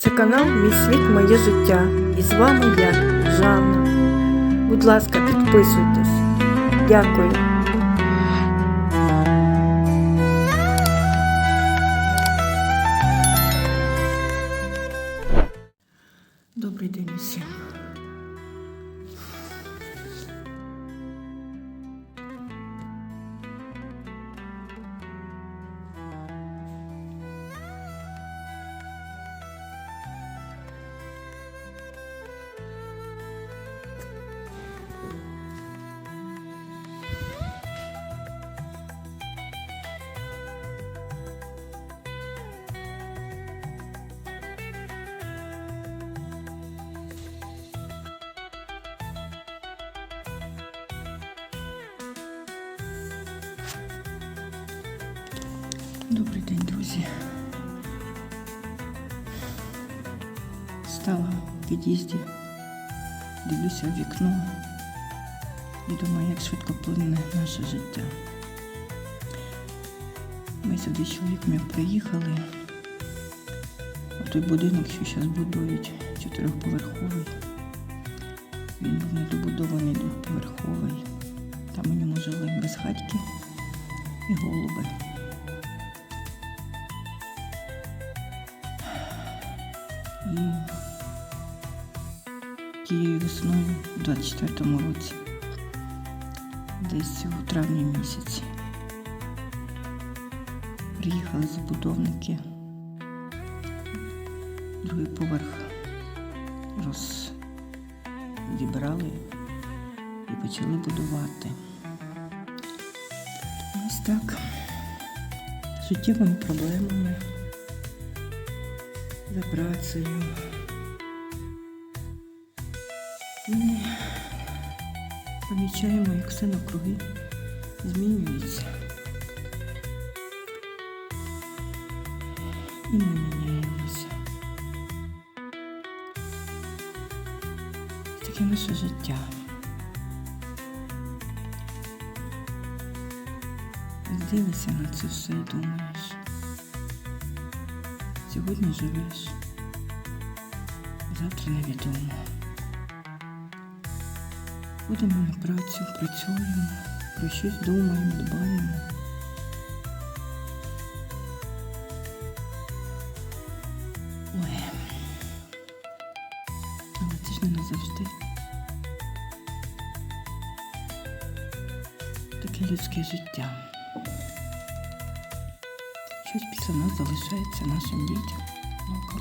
Це канал Мій світ, моє життя. І з вами я, Жанна. Будь ласка, підписуйтесь. Дякую. Добрий день усім. Добрий день, друзі. Стала в під'їзді, дивлюся в вікно і думаю, як швидко плине наше життя. Ми сюди з чоловіком як приїхали. Той будинок, що зараз будують, чотирьохповерховий. Він був недобудований двохповерховий. Там у ньому жили безхатьки і голуби. І тією весною у 24-му році, десь у травні місяці, приїхали забудовники, другий поверх розібрали і почали будувати. Ось так. З Життєвими проблемами за працею. Ми помічаємо, як все навкруги змінюється. І ми міняємося. Таке наше життя. Дивишся на це все і думаєш. Сьогодні живеш, завтра невідомо. Ходимо на працю, працюємо, про щось думаємо, дбаємо. Ой. Але це ж не назавжди. Таке людське життя. Щось після нас залишається нашим дітям, внукам.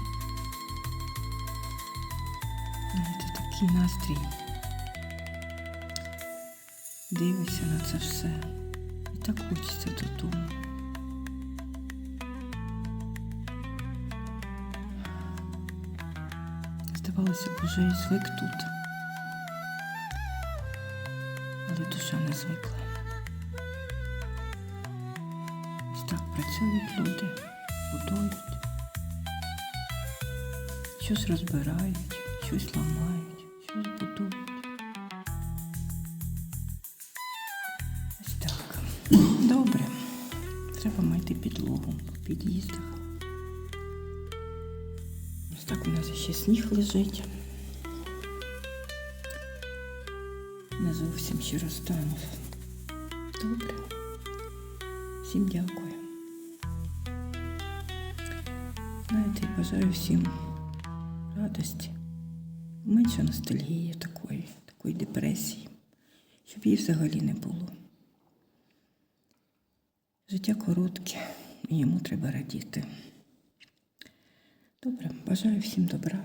Знаєте, такий настрій. Дивишся на це все. І так хочеться додому. Здавалося б, уже і звик тут. Але душа не звикла. Так працюють люди, будують, щось розбирають, щось ламають, щось будують. Ось так. Добре. Треба мити підлогу в під'їздах. Ось так у нас ще сніг лежить. Не зовсім ще розтанув. Добре. Всім дякую. Знаєте, бажаю всім радості, менше ностальгії такої, такої депресії, щоб її взагалі не було. Життя коротке, і йому треба радіти. Добре, бажаю всім добра.